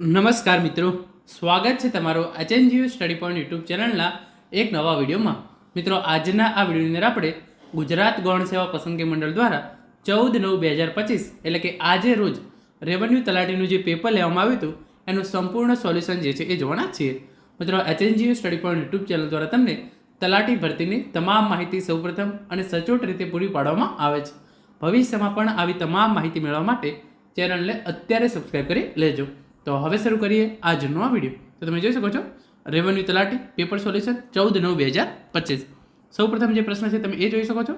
નમસ્કાર મિત્રો. સ્વાગત છે તમારો એચએનજીયુ સ્ટડી પોઈન્ટ યુટ્યુબ ચેનલના એક નવા વિડીયોમાં. મિત્રો, આજના આ વિડીયોની અંદર આપણે ગુજરાત ગૌણ સેવા પસંદગી મંડળ દ્વારા ચૌદ નવ બે હજાર પચીસ, એટલે કે આજે રોજ રેવન્યુ તલાટીનું જે પેપર લેવામાં આવ્યું હતું, એનું સંપૂર્ણ સોલ્યુશન જે છે એ જોવાના છીએ. મિત્રો HNGO study point YouTube channel દ્વારા તમને તલાટી ભરતીની તમામ માહિતી સૌપ્રથમ અને સચોટ રીતે પૂરી પાડવામાં આવે છે. ભવિષ્યમાં પણ આવી તમામ માહિતી મેળવવા માટે ચેનલને અત્યારે સબસ્ક્રાઈબ કરી લેજો. તો હવે શરૂ કરીએ આજનો આ વીડિયો. તો તમે જોઈ શકો છો રેવન્યુ તલાટી પેપર સોલ્યુશન ચૌદ નવ બે હજાર પચીસ. સૌપ્રથમ જે પ્રશ્ન છે તમે એ જોઈ શકો છો.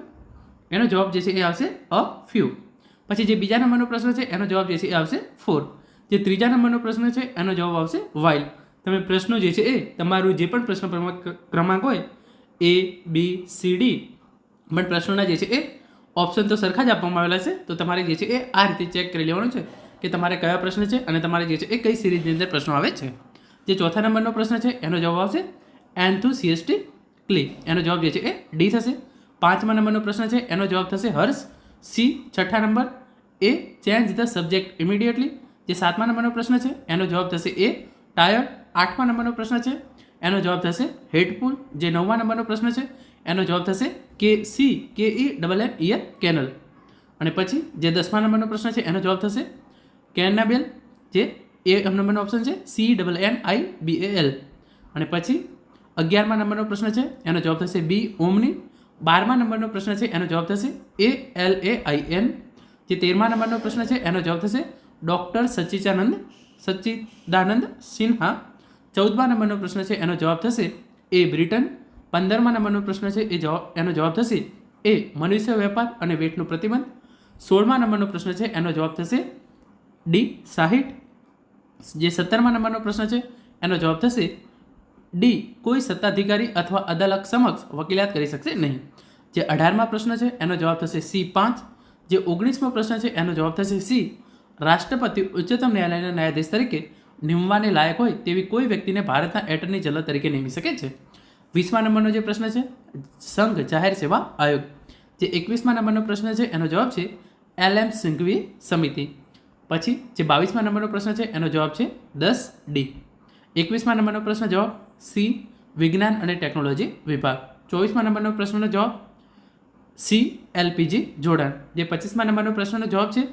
એનો જવાબ જે છે એ આવશે અ ફ્યુ પછી જે બીજા નંબરનો પ્રશ્ન છે એનો જવાબ જે છે એ આવશે ફોર જે ત્રીજા નંબરનો પ્રશ્ન છે એનો જવાબ આવશે વાઇલ તમે પ્રશ્નો જે છે એ તમારું જે પણ પ્રશ્ન ક્રમાંક- હોય એ બી સી ડી પણ પ્રશ્નોના જે છે એ ઓપ્શન તો સરખા જ આપવામાં આવેલા છે. તો તમારે જે છે એ આ રીતે ચેક કરી લેવાનું છે. કે તમારે કયા પ્રશ્ન છે અને તમારે જે છે એ કઈ સિરીઝની અંદર પ્રશ્નો આવે છે. જે ચોથા નંબરનો પ્રશ્ન છે, એનો જવાબ આવશે એન્થુસિયસ્ટિક ક્લી એનો જવાબ જે છે એ ડી થશે. પાંચમા નંબરનો પ્રશ્ન છે, એનો જવાબ થશે હર્ષ. સી છઠ્ઠા number. A change the subject immediately જે સાતમા નંબરનો પ્રશ્ન છે, એનો જવાબ થશે એ ટાયર આઠમા નંબરનો પ્રશ્ન છે, એનો જવાબ થશે હેડપુલ. જે નવમા નંબરનો પ્રશ્ન છે, એનો જવાબ થશે કે સી કે E double F ear canal. અને પછી જે દસમા નંબરનો પ્રશ્ન છે, એનો જવાબ થશે કેનાબેલ જે એ નંબરનો ઓપ્શન છે C double N I B A L અને પછી અગિયારમા નંબરનો પ્રશ્ન છે, એનો જવાબ થશે બી ઓમની. બારમા નંબરનો પ્રશ્ન છે, એનો જવાબ થશે એ એલ એ આઈ એન જે તેરમા નંબરનો પ્રશ્ન છે, એનો જવાબ થશે ડૉક્ટર સચ્ચિદાનંદ સચ્ચિદાનંદ સિન્હા. ચૌદમા નંબરનો પ્રશ્ન છે, એનો જવાબ થશે એ બ્રિટન. પંદરમા નંબરનો પ્રશ્ન છે, એ જવાબ, એનો જવાબ થશે એ મનુષ્ય વેપાર અને વેટનો પ્રતિબંધ. સોળમા નંબરનો પ્રશ્ન છે, એનો જવાબ થશે ડી સાહીઠ. જે સત્તરમા નંબરનો પ્રશ્ન છે, એનો જવાબ થશે ડી કોઈ સત્તાધિકારી અથવા અદાલત સમક્ષ વકીલાત કરી શકશે નહીં. જે અઢારમા પ્રશ્ન છે, એનો જવાબ થશે સી પાંચ. જે ઓગણીસમો પ્રશ્ન છે, એનો જવાબ થશે સી રાષ્ટ્રપતિ ઉચ્ચતમ ન્યાયાલયના ન્યાયાધીશ તરીકે નિમવાને લાયક હોય તેવી કોઈ વ્યક્તિને ભારતના એટર્ની જનરલ તરીકે નિમી શકે છે. વીસમા નંબરનો જે પ્રશ્ન છે, સંઘ જાહેર સેવા આયોગ. જે એકવીસમા નંબરનો પ્રશ્ન છે, એનો જવાબ છે એલ એમ સિંઘવી સમિતિ. પછી જે બાવીસમાં નંબરનો પ્રશ્ન છે, એનો જવાબ છે દસ ડી. એકવીસમાં નંબરનો પ્રશ્ન જવાબ સી, વિજ્ઞાન અને ટેકનોલોજી વિભાગ. ચોવીસમાં નંબરનો પ્રશ્નનો જવાબ સી, એલપીજી જોડાણ. જે પચીસમાં નંબરનો પ્રશ્નનો જવાબ છે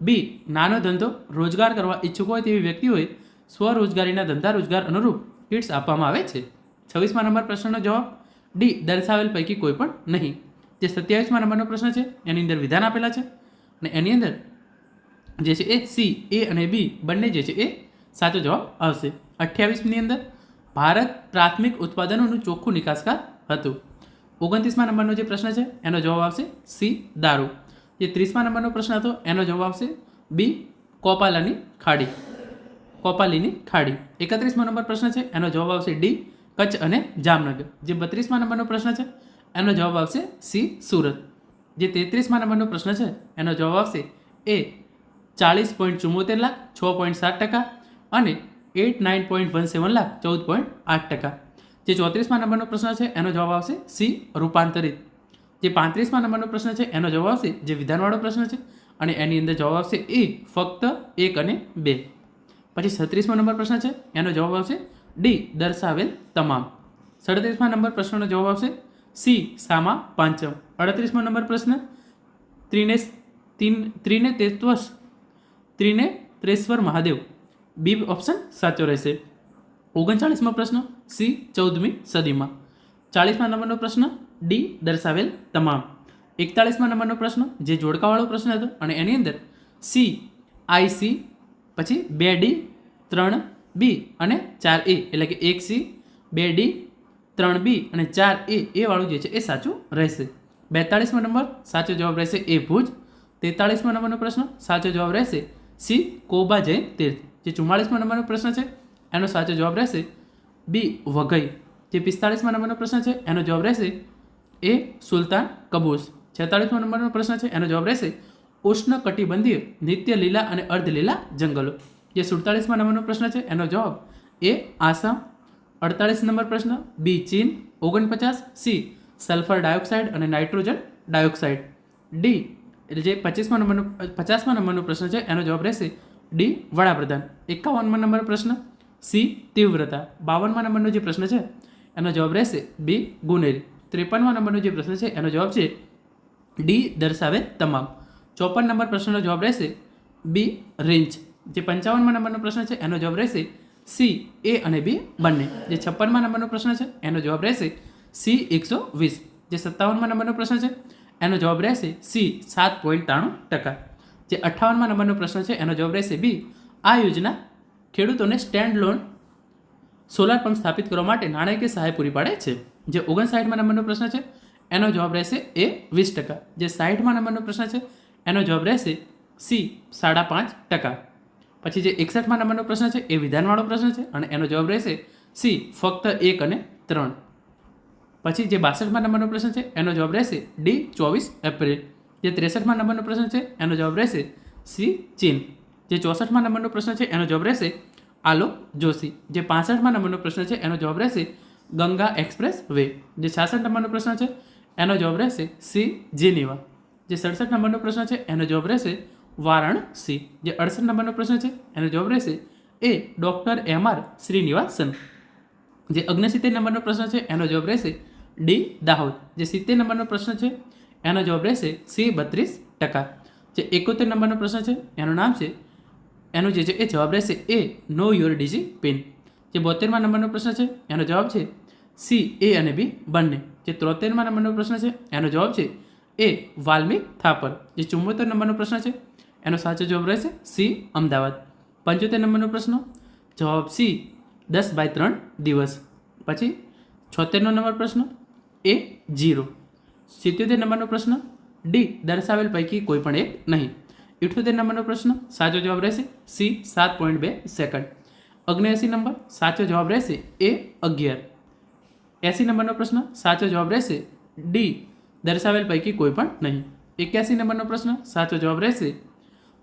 બી, નાનો ધંધો રોજગાર કરવા ઈચ્છુક હોય તેવી વ્યક્તિઓએ સ્વરોજગારીના ધંધા રોજગાર અનુરૂપ કિટ્સ આપવામાં આવે છે. છવ્વીસમાં નંબર પ્રશ્નનો જવાબ ડી, દર્શાવેલ પૈકી કોઈ પણ નહીં. જે સત્યાવીસમાં નંબરનો પ્રશ્ન છે, એની અંદર વિધાન આપેલા છે અને એની અંદર જે છે એ, સી, એ અને બી બંને જે છે એ સાચો જવાબ આવશે. અઠ્યાવીસની અંદર ભારત પ્રાથમિક ઉત્પાદનોનું ચોખ્ખું નિકાસકાર હતું. ઓગણત્રીસમા નંબરનો જે પ્રશ્ન છે, એનો જવાબ આવશે સી, દારૂ. જે ત્રીસમા નંબરનો પ્રશ્ન હતો, એનો જવાબ આવશે બી, કોપાલાની ખાડી. કોપાલીની ખાડી. એકત્રીસમો નંબર પ્રશ્ન છે, એનો જવાબ આવશે ડી, કચ્છ અને જામનગર. જે બત્રીસમા નંબરનો પ્રશ્ન છે, એનો જવાબ આવશે સી, સુરત. જે તેત્રીસમા નંબરનો પ્રશ્ન છે, એનો જવાબ આવશે એ ચાલીસ પોઈન્ટ ચુમ્મોતેર લાખ, છ પોઈન્ટ સાત ટકા અને eight nine point one seven lakh, ચૌદ પોઈન્ટ આઠ ટકા. જે ચોત્રીસમાં નંબરનો પ્રશ્ન છે, એનો જવાબ આવશે સી, રૂપાંતરિત. જે પાંત્રીસમાં નંબરનો પ્રશ્ન છે, એનો જવાબ આવશે જે વિધાનવાળો પ્રશ્ન છે અને એની અંદર જવાબ આવશે એ, ફક્ત એક અને બે. પછી છત્રીસમો નંબર પ્રશ્ન છે, એનો જવાબ આવશે ડી, દર્શાવેલ તમામ. સડત્રીસમાં નંબર પ્રશ્નનો જવાબ આવશે સી, સામા પાંચમ. અડત્રીસમો નંબર પ્રશ્ન ત્રિને તીન ત્રિને તેત્વસ ત્રિને ત્રેશ્વર મહાદેવ. બી ઓપ્શન સાચો રહેશે. ઓગણચાળીસમો પ્રશ્ન, સી ચૌદમી સદીમાં. ચાળીસમા નંબરનો પ્રશ્ન, ડી દર્શાવેલ તમામ. એકતાળીસમા નંબરનો પ્રશ્ન, જે જોડકાવાળો પ્રશ્ન હતો અને એની અંદર સી, આઈ, સી, પછી બે, ડી, ત્રણ, બી અને ચાર, એ. એટલે કે એક, સી, બે, ડી, ત્રણ, બી અને ચાર, એ એ વાળું જે છે એ સાચું રહેશે. બેતાળીસમો નંબર સાચો જવાબ રહેશે એ ભુજ. તેતાળીસમો નંબરનો પ્રશ્ન સાચો જવાબ રહેશે સી કોબા જૈન તીર્થ. જે ચુમ્માળીસમાં નંબરનો પ્રશ્ન છે, એનો સાચો જવાબ રહેશે બી વઘઈ. જે પિસ્તાળીસમાં નંબરનો પ્રશ્ન છે, એનો જવાબ રહેશે એ સુલતાન કબૂસ. છેતાળીસમાં નંબરનો પ્રશ્ન છે, એનો જવાબ રહેશે ઉષ્ણ કટિબંધીય નિત્ય લીલા અને અર્ધ લીલા જંગલો. જે સુડતાળીસમાં નંબરનો પ્રશ્ન છે, એનો જવાબ એ આસામ. અડતાળીસ નંબર પ્રશ્ન, બી ચીન. ઓગણપચાસ, સી સલ્ફર ડાયોક્સાઇડ અને નાઇટ્રોજન ડાયોક્સાઇડ. ડી એટલે જે પચીસમા નંબરનો પચાસમા નંબરનો પ્રશ્ન છે, એનો જવાબ રહેશે ડી, વડાપ્રધાન. એકાવનમાં નંબરનો પ્રશ્ન, સી, તીવ્રતા. બાવનમાં નંબરનો જે પ્રશ્ન છે, એનો જવાબ રહેશે બી, ગુનેરી. ત્રેપનમાં નંબરનો જે પ્રશ્ન છે, એનો જવાબ છે ડી, દર્શાવે તમામ. ચોપન નંબર પ્રશ્નનો જવાબ રહેશે બી, રેન્જ. જે પંચાવનમાં નંબરનો પ્રશ્ન છે, એનો જવાબ રહેશે સી, એ અને બી, બંને. જે છપ્પનમાં નંબરનો પ્રશ્ન છે, એનો જવાબ રહેશે સી, એકસો વીસ. જે સત્તાવનમાં નંબરનો પ્રશ્ન છે એનો જવાબ રહેશે સી, સાત પોઈન્ટ ત્રાણું ટકા. જે અઠ્ઠાવનમાં નંબરનો પ્રશ્ન છે, એનો જવાબ રહેશે બી. આ યોજના ખેડૂતોને સ્ટેન્ડ લોન સોલાર પંપ સ્થાપિત કરવા માટે નાણાકીય સહાય પૂરી પાડે છે. જે ઓગણસાઠમાં નંબરનો પ્રશ્ન છે, એનો જવાબ રહેશે એ વીસ ટકા. જે સાઠમાં નંબરનો પ્રશ્ન છે, એનો જવાબ રહેશે સી, સાડા પાંચ ટકા. પછી જે એકસઠમાં નંબરનો પ્રશ્ન છે, એ વિધાનવાળો પ્રશ્ન છે, અને એનો જવાબ રહેશે સી, ફક્ત એક અને ત્રણ પછી જે બાસઠમાં નંબરનો પ્રશ્ન છે, એનો જવાબ રહેશે ડી ચોવીસ એપ્રિલ. જે ત્રેસઠમાં નંબરનો પ્રશ્ન છે, એનો જવાબ રહેશે સી ચીન. જે ચોસઠમાં નંબરનો પ્રશ્ન છે, એનો જવાબ રહેશે આલોક જોશી. જે પાસઠમાં નંબરનો પ્રશ્ન છે, એનો જવાબ રહેશે ગંગા એક્સપ્રેસ વે. જે છાસઠ નંબરનો પ્રશ્ન છે, એનો જવાબ રહેશે સી, જીનીવા. જે સડસઠ નંબરનો પ્રશ્ન છે, એનો જવાબ રહેશે વારાણસી. જે અડસઠ નંબરનો પ્રશ્ન છે, એનો જવાબ રહેશે એ, ડૉક્ટર એમ આર શ્રીનિવાસન. જે અગ્નિસિત્તેર નંબરનો પ્રશ્ન છે, એનો જવાબ રહેશે ડી દાહોદ. જે સિત્તેર નંબરનો પ્રશ્ન છે, એનો જવાબ રહેશે સી બત્રીસ ટકા. જે એકોતેર નંબરનો પ્રશ્ન છે, એનું નામ છે, એનું જે છે એ જવાબ રહેશે A know your digi pin. જે બોતેરમાં નંબરનો પ્રશ્ન છે, એનો જવાબ છે સી, એ અને બી બંને. જે ત્રોતેરમાં નંબરનો પ્રશ્ન છે, એનો જવાબ છે એ વાલ્મિક થાપર. જે ચુમ્મોતેર નંબરનો પ્રશ્ન છે, એનો સાચો જવાબ રહેશે સી અમદાવાદ. પંચોતેર નંબરનો પ્રશ્ન, જવાબ સી દસ બાય ત્રણ દિવસ. પછી છોતેરનો નંબર પ્રશ્ન એ જીરો સિત્યોતેર નંબરનો પ્રશ્ન ડી દર્શાવેલ પૈકી કોઈ પણ એક નહીં. ઇઠ્ઠોતેર નંબરનો પ્રશ્ન સાચો જવાબ રહેશે સી સાત પોઈન્ટ બે સેકન્ડ. અગ્નેસી નંબર સાચો જવાબ રહેશે એ અગિયાર. એસી નંબરનો પ્રશ્ન સાચો જવાબ રહેશે ડી દર્શાવેલ પૈકી કોઈ પણ નહીં. એક્યાસી નંબરનો પ્રશ્ન સાચો જવાબ રહેશે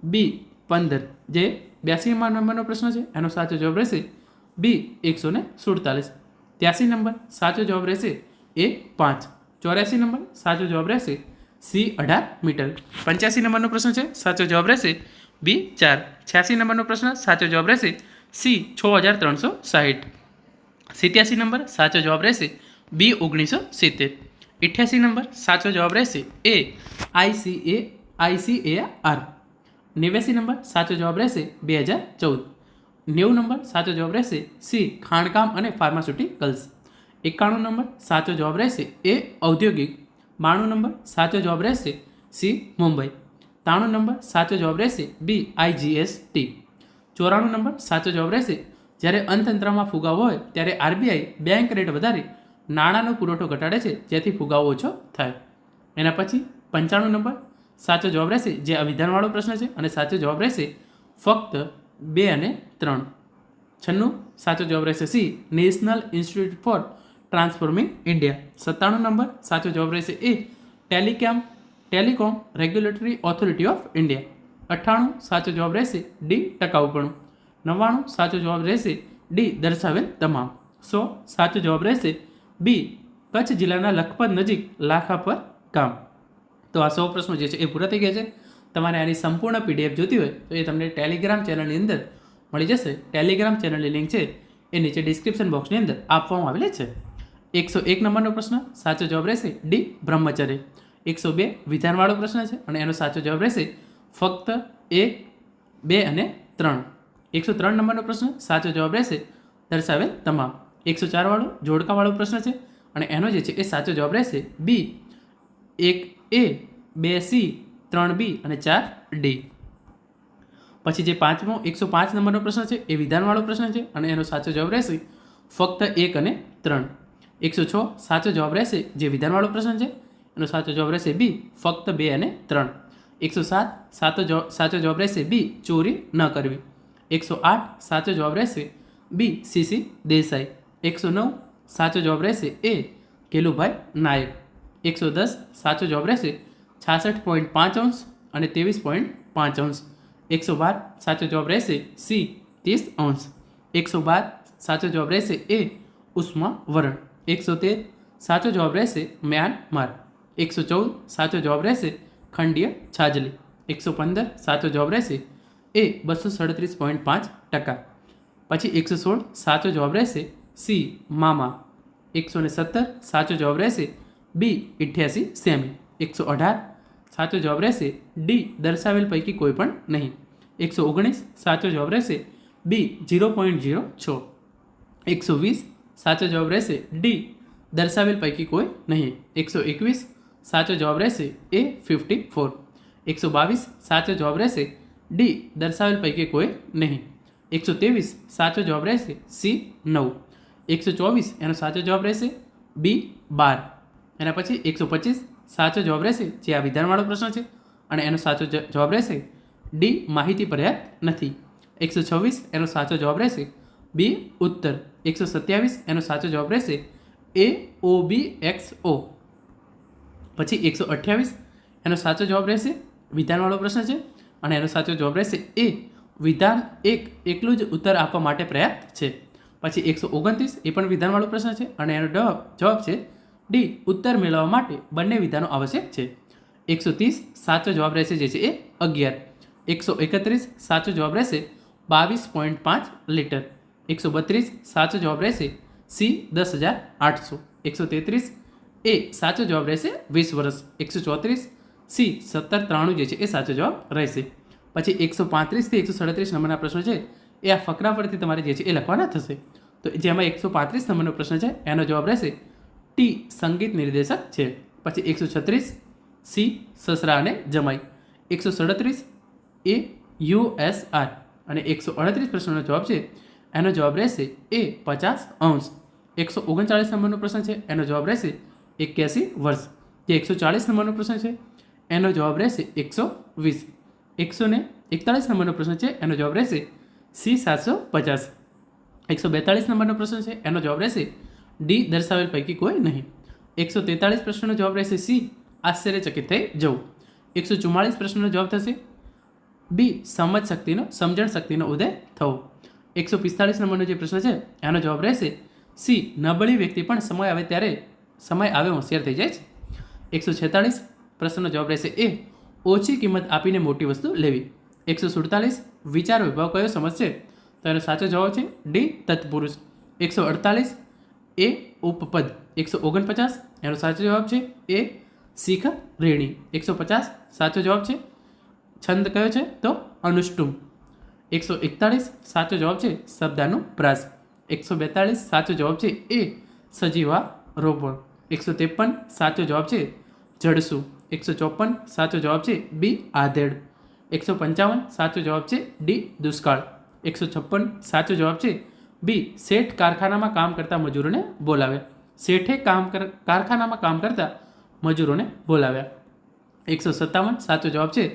બી પંદર. જે બ્યાસીમાં નંબરનો પ્રશ્ન છે, એનો સાચો જવાબ રહેશે બી એકસો ને સુડતાલીસ. ત્યાસી નંબર સાચો જવાબ રહેશે એ પાંચ. ચોર્યાસી નંબર, સાચો જવાબ રહેશે સી અઢાર મીટર. પંચ્યાસી નંબરનો પ્રશ્ન છે, સાચો જવાબ રહેશે બી ચાર. છ્યાસી નંબરનો પ્રશ્ન, સાચો જવાબ રહેશે સી છ હજાર ત્રણસો સાહીઠ. સિત્યાસી નંબર, સાચો જવાબ રહેશે બી ઓગણીસો સિત્તેર. ઇઠ્યાસી નંબર, સાચો જવાબ રહેશે એ IC A IC A R. નેવ્યાસી નંબર, સાચો જવાબ રહેશે બે હજાર ચૌદ. નેવું નંબર, સાચો જવાબ રહેશે સી ખાણકામ અને ફાર્માસ્યુટિકલ્સ. એકાણું નંબર સાચો જવાબ રહેશે એ ઔદ્યોગિક, બાણું નંબર સાચો જવાબ રહેશે સી મુંબઈ, ત્રાણું નંબર સાચો જવાબ રહેશે બી આઈજીએસટી ચોરાણું નંબર સાચો જવાબ રહેશે જ્યારે અર્થતંત્રમાં ફુગાવો હોય ત્યારે આરબીઆઈ બેંક રેટ વધારી નાણાંનો પુરવઠો ઘટાડે છે જેથી ફુગાવો ઓછો થાય. એના પછી પંચાણું નંબર સાચો જવાબ રહેશે જે આ વિધાનવાળો પ્રશ્ન છે અને સાચો જવાબ રહેશે ફક્ત બે અને ત્રણ. છન્નું સાચો જવાબ રહેશે C national institute for transforming India સત્તાણું નંબર, સાચો જવાબ રહેશે A telecom telecom regulatory authority of India અઠ્ઠાણું, સાચો જવાબ રહેશે ડી ટકાઉપણું. નવ્વાણું, સાચો જવાબ રહેશે ડી દર્શાવેલ તમામ. સો, સાચો જવાબ રહેશે બી કચ્છ જિલ્લાના લખપત નજીક લાખા પર કામ તો આ સો પ્રશ્નો જે છે એ પૂરા થઈ ગયા છે. તમારે આની સંપૂર્ણ પીડીએફ જોતી હોય તો એ તમને ટેલિગ્રામ ચેનલની અંદર મળી જશે. ટેલિગ્રામ ચેનલની લિંક છે એ નીચે ડિસ્ક્રિપ્શન બોક્સની અંદર આપવામાં આવેલી છે. એકસો એક નંબરનો પ્રશ્ન સાચો જવાબ રહેશે ડી, બ્રહ્મચર્ય. એકસો બે વિધાનવાળો પ્રશ્ન છે અને એનો સાચો જવાબ રહેશે ફક્ત એક, બે અને ત્રણ. એકસો ત્રણ નંબરનો પ્રશ્ન સાચો જવાબ રહેશે દર્શાવેલ તમામ. એકસો ચારવાળો જોડકાવાળો પ્રશ્ન છે અને એનો જે છે એ સાચો જવાબ રહેશે બી. એક એ, બે સી, ત્રણ બી અને ચાર ડી. પછી જે પાંચમો એકસો પાંચ નંબરનો પ્રશ્ન છે એ વિધાનવાળો પ્રશ્ન છે અને એનો સાચો જવાબ રહેશે ફક્ત એક અને ત્રણ. એકસો છ સાચો જવાબ રહેશે જે વિધાનવાળો પ્રશ્ન છે. એનો સાચો જવાબ રહેશે બી, ફક્ત બે અને ત્રણ. એકસો સાત સાતો જવાબ, સાચો જવાબ રહેશે બી, ચોરી ન કરવી. એકસો આઠ સાચો જવાબ રહેશે બી, સીસી દેસાઈ. એકસો નવ સાચો જવાબ રહેશે એ, કેલુભાઈ નાયક. એકસો દસ સાચો જવાબ રહેશે છાસઠ પોઈન્ટ પાંચ અંશ અને ત્રેવીસ પોઈન્ટ પાંચ અંશ. એકસો બાર સાચો જવાબ રહેશે સી, ત્રીસ અંશ. એકસો બાર સાચો જવાબ રહેશે એ, ઉષ્મા વરણ. એકસો તેર સાચો જવાબ રહેશે મ્યાનમાર એકસો ચૌદ સાચો જવાબ રહેશે ખંડીય છાજલી એકસો પંદર સાચો જવાબ રહેશે એ બસો સડત્રીસ પોઈન્ટ પાંચ ટકા પછી એકસો સોળ સાચો જવાબ રહેશે સી મામા એકસો ને સત્તર સાચો જવાબ રહેશે બી ઇઠ્યાસી સેમી એકસો અઢાર સાચો જવાબ રહેશે ડી દર્શાવેલ પૈકી કોઈ પણ નહીં એકસો ઓગણીસ સાચો જવાબ રહેશે બી ઝીરો પોઈન્ટ ઝીરો છ એકસો વીસ સાચો જવાબ રહેશે ડી. દર્શાવેલ પૈકી કોઈ નહીં. એકસો એકવીસ, સાચો જવાબ રહેશે એ ફિફ્ટી ફોર. એકસો બાવીસ, સાચો જવાબ રહેશે ડી. દર્શાવેલ પૈકી કોઈ નહીં. એકસો ત્રેવીસ, સાચો જવાબ રહેશે સી. નવ. એકસો ચોવીસ, એનો સાચો જવાબ રહેશે બી. બાર. એના પછી એકસો પચીસ, સાચો જવાબ રહેશે જે આ વિધાનવાળો પ્રશ્ન છે. અને એનો સાચો જવાબ રહેશે ડી. માહિતી પર્યાપ્ત નથી. એકસો છવ્વીસ, એનો સાચો જવાબ રહેશે બી ઉત્તર. એકસો સત્યાવીસ, એનો સાચો જવાબ રહેશે એ ઓ બી એક્સ ઓ. પછી એકસો અઠ્યાવીસ, એનો સાચો જવાબ રહેશે વિધાનવાળો પ્રશ્ન છે. અને એનો સાચો જવાબ રહેશે એ વિધાન એક એકલું જ ઉત્તર આપવા માટે પર્યાપ્ત છે. પછી એકસો ઓગણત્રીસ, એ પણ વિધાનવાળો પ્રશ્ન છે. અને એનો જવાબ જવાબ છે ડી ઉત્તર મેળવવા માટે બંને વિધાનો આવશ્યક છે. એકસો ત્રીસ, સાચો જવાબ રહેશે જે છે એ અગિયાર. એકસો એકત્રીસ, સાચો જવાબ રહેશે બાવીસ પોઈન્ટ પાંચ લીટર. એકસો બત્રીસ, સાચો જવાબ રહેશે સી, દસ હજાર આઠસો. એકસો તેત્રીસ, એ સાચો જવાબ રહેશે વીસ વર્ષ. એકસો ચોત્રીસ, સી સત્તર ત્રાણું જે છે એ સાચો જવાબ રહેશે. પછી એકસો પાંત્રીસથી એકસો સાડત્રીસ નંબરના પ્રશ્નો છે. એ આ ફકરા પરથી તમારે જે છે એ લખવાના થશે. તો જેમાં એકસો પાંત્રીસ નંબરનો પ્રશ્ન છે, એનો જવાબ રહેશે ટી સંગીત નિર્દેશક છે. પછી એકસો છત્રીસ, સી સસરા અને જમાઈ. એકસો સડત્રીસ, એ યુએસઆર અને એકસો અડત્રીસ પ્રશ્નનો જવાબ છે એનો જવાબ રહેશે એ પચાસ અંશ. એકસો ઓગણચાળીસ નંબરનો પ્રશ્ન છે, એનો જવાબ રહેશે એક્યાસી વર્ષ. જે એકસો ચાળીસ નંબરનો પ્રશ્ન છે, એનો જવાબ રહેશે એકસો વીસ. એકસો ને એકતાળીસ નંબરનો પ્રશ્ન છે, એનો જવાબ રહેશે સી સાતસો પચાસ. એકસો બેતાળીસ નંબરનો પ્રશ્ન છે, એનો જવાબ રહેશે ડી દર્શાવેલ પૈકી કોઈ નહીં. એકસો તેતાળીસ પ્રશ્નનો જવાબ રહેશે સી આશ્ચર્યચકિત થઈ જવું. એકસો ચુમ્માળીસ પ્રશ્નનો જવાબ થશે બી સમજ શક્તિનો, સમજણ શક્તિનો ઉદય થવો. એકસો પિસ્તાળીસ નંબરનો જે પ્રશ્ન છે, એનો જવાબ રહેશે, સી, નબળી વ્યક્તિ પણ સમય આવે ત્યારે સમય આવે હોશિયાર થઈ જાય છે. એકસો છેતાળીસ પ્રશ્નનો જવાબ રહેશે એ, ઓછી કિંમત આપીને મોટી વસ્તુ લેવી. એકસો સુડતાલીસ, વિચાર વિભાવ કયો સમજ છે? તો એનો સાચો જવાબ છે ડી, તત્પુરુષ. એકસો અડતાલીસ, એ, ઉપપદ. એકસો ઓગણપચાસ, એનો સાચો જવાબ છે એ શીખ રેણી. એકસો પચાસ, સાચો જવાબ છે છંદ કયો છે? તો અનુષ્ટુમ. એકસો એકતાળીસ સાચો જવાબ છે શબ્દાનું પ્રાસ. એકસો બેતાળીસ સાચો જવાબ છે એ સજીવા રોબોટ એકસો ત્રેપન સાચો જવાબ છે જડસુ. એકસો ચોપન સાચો જવાબ છે બી આધેડ. એકસો પંચાવન સાચો જવાબ છે ડી દુષ્કાળ. એકસો છપ્પન સાચો જવાબ છે બી શેઠ કારખાનામાં કામ કરતા મજૂરોને બોલાવે શેઠે કામ કર, કારખાનામાં કામ કરતા મજૂરોને બોલાવ્યા. એકસો સત્તાવન સાચો જવાબ છે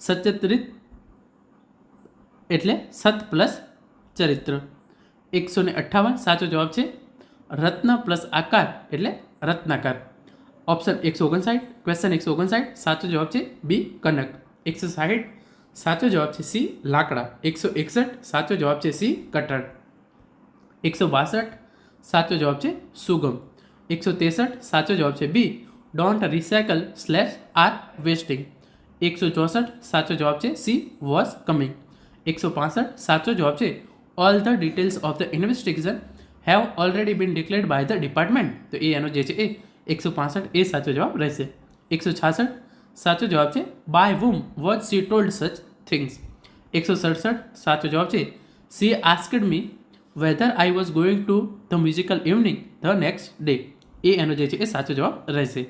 સચરિત એટલે સત પ્લસ ચરિત્ર. એકસો ને અઠ્ઠાવન સાચો જવાબ છે રત્ન પ્લસ આકાર એટલે રત્નાકાર. ઓપ્શન એકસો ઓગણસાઠ ક્વેશ્ચન એકસો ઓગણસાઠ, સાચો જવાબ છે બી, કનક. એકસો સાઠ સાચો જવાબ છે સી, લાકડા. એકસો એકસઠ, સાચો જવાબ છે સી કટળ એકસો બાસઠ, સાચો જવાબ છે સુગમ. એકસો ત્રેસઠ, સાચો જવાબ છે B don't recycle slash R wasting એકસો ચોસઠ, સાચો જવાબ છે સી વોઝ કમિંગ એકસો પાસઠ સાચો જવાબ છે all the details of the investigation have already been declared by the department તો એ એનો જે છે એ એકસો પાસઠ એ સાચો જવાબ રહેશે એકસો છાસઠ સાચો જવાબ છે by whom was she told such things એકસો સડસઠ સાચો જવાબ છે she asked me whether I was going to the musical evening the next day એ એનો જે છે એ સાચો જવાબ રહેશે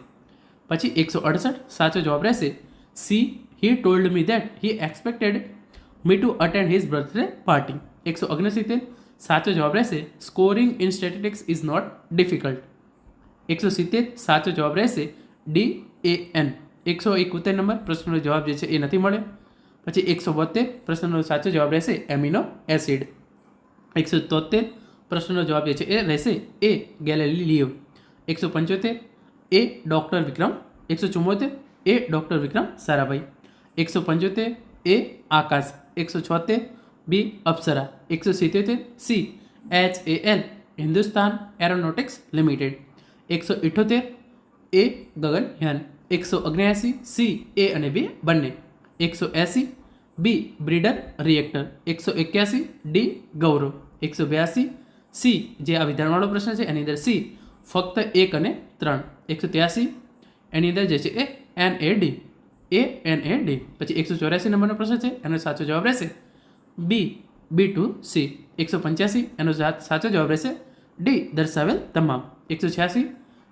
પછી એકસો અડસઠ સાચો જવાબ રહેશે she he told me that he expected me to attend his birthday party. એકસો ઓગણસિત્તેર. સાચો જવાબ રહેશે, scoring in statistics is not difficult. એકસો સિત્તેર. સાચો જવાબ રહેશે, ડી એ એન. એકસો એકોતેર નંબર પ્રશ્નનો જવાબ જે છે એ નથી મળ્યો. પછી એકસો બોતેર પ્રશ્નનો સાચો જવાબ રહેશે, એમિનો એસિડ. એકસો તોતેર પ્રશ્નનો જવાબ જે છે એ રહેશે, એ ગેલેલિયો. એકસો પંચોતેર એ ડૉક્ટર વિક્રમ. એકસો ચુમ્મોતેર એ ડૉક્ટર વિક્રમ સારાભાઈ. એકસો પંચોતેર એ આકાશ. એકસો છોતેર, બી, અપ્સરા, એકસો સિત્યોતેર C, H A L, Hindustan aeronautics limited. એકસો ઇઠોતેર, એ ગગનયાન એકસો ઓગણ્યાસી, સી, એ અને બી, બંને. એકસો એંસી, બી, બ્રીડર રિએક્ટર. એકસો એક્યાસી, ડી, ગૌરવ. એકસો બ્યાસી સી, જે આ વિધાનવાળો પ્રશ્ન છે, એની અંદર સી, ફક્ત એક અને ત્રણ. એકસો ત્યાસી, એની અંદર જે છે A N A D. A N A D પછી એકસો ચોર્યાસી નંબરનો પ્રશ્ન છે, એનો સાચો જવાબ રહેશે બી બી ટુ સી એકસો પંચ્યાસી, એનો સાચો જવાબ રહેશે ડી દર્શાવેલ તમામ. એકસો છ્યાસી,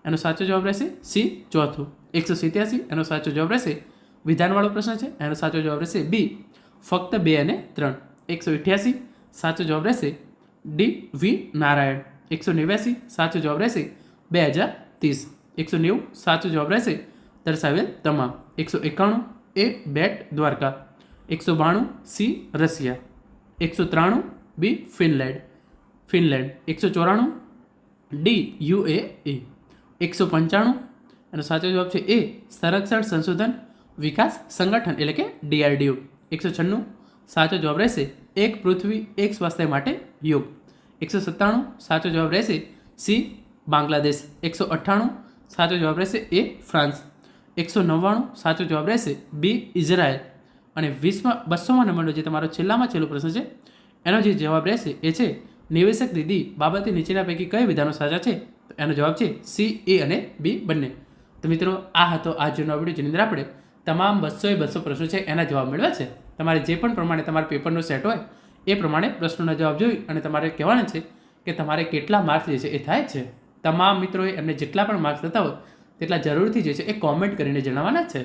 એનો સાચો જવાબ રહેશે સી ચોથું. એકસો સિત્યાસી, એનો સાચો જવાબ રહેશે વિધાનવાળો પ્રશ્ન છે, એનો સાચો જવાબ રહેશે બી ફક્ત બે અને ત્રણ. એકસો અઠ્યાસી, સાચો જવાબ રહેશે ડી વી નારાયણ. એકસો નેવ્યાસી, સાચો જવાબ રહેશે બે હજાર ત્રીસ. એકસો નેવું, સાચો જવાબ રહેશે દર્શાવેલ તમામ. એકસો એકાણું એ બેટ દ્વારકા. એકસો બાણું સી રશિયા. એકસો ત્રાણું બી ફિનલેન્ડ. ફિનલેન્ડ. એકસો ચોરાણું ડી યુ એ એકસો પંચાણું એનો સાચો જવાબ છે એ સંરક્ષણ સંશોધન વિકાસ સંગઠન એટલે કે ડીઆરડીઓ. એકસો છન્નું સાચો જવાબ રહેશે એક પૃથ્વી એક સ્વાસ્થ્ય માટે યોગ. એકસો સત્તાણું સાચો જવાબ રહેશે સી બાંગ્લાદેશ. એકસો અઠ્ઠાણું સાચો જવાબ રહેશે એ ફ્રાન્સ. એકસો નવ્વાણું સાચો જવાબ રહેશે બી ઇઝરાયલ. અને વીસમાં બસોમાં નંબરનો જે તમારો છેલ્લામાં છેલ્લો પ્રશ્ન છે, એનો જે જવાબ રહેશે એ છે, નિવેશક દીદી બાબતે નીચેના પૈકી કયા વિધાનો સાચા છે? તો એનો જવાબ છે સી, એ અને બી બંને. તો મિત્રો, આ હતો આજનો વીડિયો જેની અંદર આપણે તમામ બસો બસો પ્રશ્નો છે એના જવાબ મેળવ્યા છે. તમારે જે પણ પ્રમાણે તમારા પેપરનો સેટ હોય, એ પ્રમાણે પ્રશ્નોના જવાબ જોઈ અને તમારે કહેવાના છે કે તમારે કેટલા માર્ક્સ જે છે એ થાય છે. તમામ મિત્રોએ એમને જેટલા પણ માર્ક્સ થતા હોય તેટલા જરૂરથી જે છે એ કોમેન્ટ કરીને જણાવવાના છે.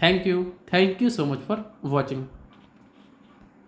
Thank you thank you so much for watching